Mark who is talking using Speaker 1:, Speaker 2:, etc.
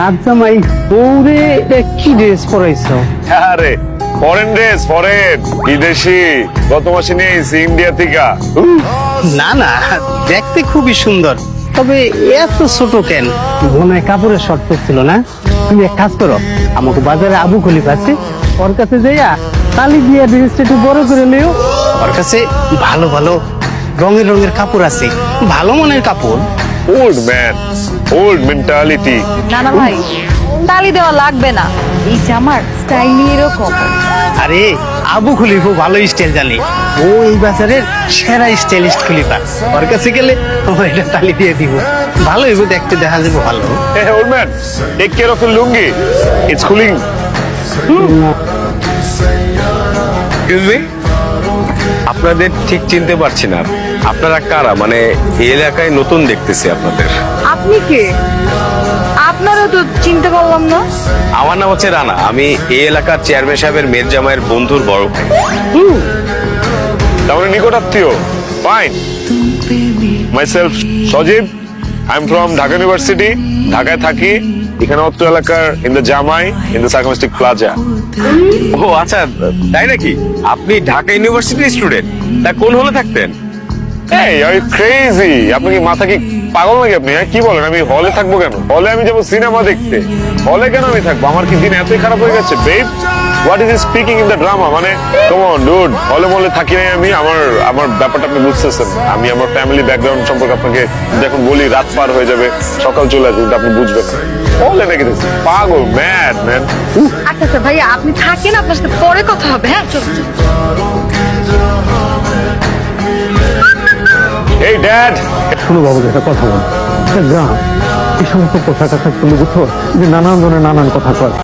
Speaker 1: নাচ জামাই কি ড্রেস পরাইছো?
Speaker 2: আরে ফরেন ড্রেস ফরেন বিদেশি গত মাসে নিয়েছি ইন্ডিয়া থেকে।
Speaker 1: না না দেখতে খুবই সুন্দর। তবে এত ছোট কেন? মনে হয় কাপড়ের শর্ট ছিল না? তুমি এক কাজ করো আমাকে বাজারে আবু খলিফ আছে ওর কাছে যাইয়া কালি দিয়ে ড্রেসটা একটু বড় করে নিও। ওর কাছে ভালো ভালো রঙের রঙের কাপড় আছে ভালো মনের কাপড়।
Speaker 2: ওল্ড ম্যান ওল্ড মেন্টালিটি
Speaker 3: না না ভাই তালি দেওয়া লাগবে না। এই জামার স্টাইল এরকম।
Speaker 1: আরে আবু খলিফও ভালো স্টাইল জানে। ও এই বাজারের সেরা স্টাইলিস্ট খলিফা। ওর কাছে গেলে আমার এটা তালি দিয়ে দিব। ভালো হইব দেখতে দেখা যাবে ভালো।
Speaker 2: Hey, old man, take care of your lungi. It's cooling.
Speaker 4: Excuse me আপনাদের ঠিক চিনতে পারছি না। আপনারা কারা? মানে এই এলাকায় নতুন দেখতেছি আপনাদের।
Speaker 3: আপনি কে? আপনারও তো চিনতে পারলাম না।
Speaker 4: আমার নাম হচ্ছে রানা। আমি এই এলাকার চেয়ারম্যান সাহেবের মেয়ের জামাইয়ের বন্ধুর বড় ভাই।
Speaker 2: তার মানে নিকট আত্মীয় fine myself Sajib. I am from Dhaka University ঢাকায় থাকি। এখানে অত্র এলাকার ইন দ্য জামাই ইন দ্য সার্কমিস্টিক প্লাজা
Speaker 4: ও আচ্ছা তাই নাকি? আপনি ঢাকা ইউনিভার্সিটির স্টুডেন্ট তা কোন হলে থাকতেন?
Speaker 2: এই ক্রেজি আপনি মাথা কি পাগল নাকি আপনি? হ্যাঁ? কি বলেন? আমি হলে থাকব কেন? হলে আমি যাব সিনেমা দেখতে। হলে কেন আমি থাকব? আমার কি দিন এতই খারাপ হয়ে গেছে? Babe what is speaking in the drama মানে কমন ডুড হলে মলে থাকি নাই আমি, আমার আমার ব্যাপারটা আপনি বুঝতেছেন। আমি আমার ফ্যামিলি ব্যাকগ্রাউন্ড সম্পর্কে আপনাকে যখন বলি, রাত পার হয়ে যাবে, সকাল চলে আসবে আপনি বুঝবেন। হলে নাকি পাগল ম্যাড ম্যান
Speaker 3: আচ্ছা আচ্ছা ভাইয়া, আপনি থাকেন, আপনার সাথে পরে কথা হবে হ্যাঁ চল
Speaker 2: ড্যাড
Speaker 5: শুনো বাবু একটা কথা বল। গ্রাম এই সমস্ত কথা কথা তুমি বুঝছ যে নানান ধরনের নানান কথা কয়।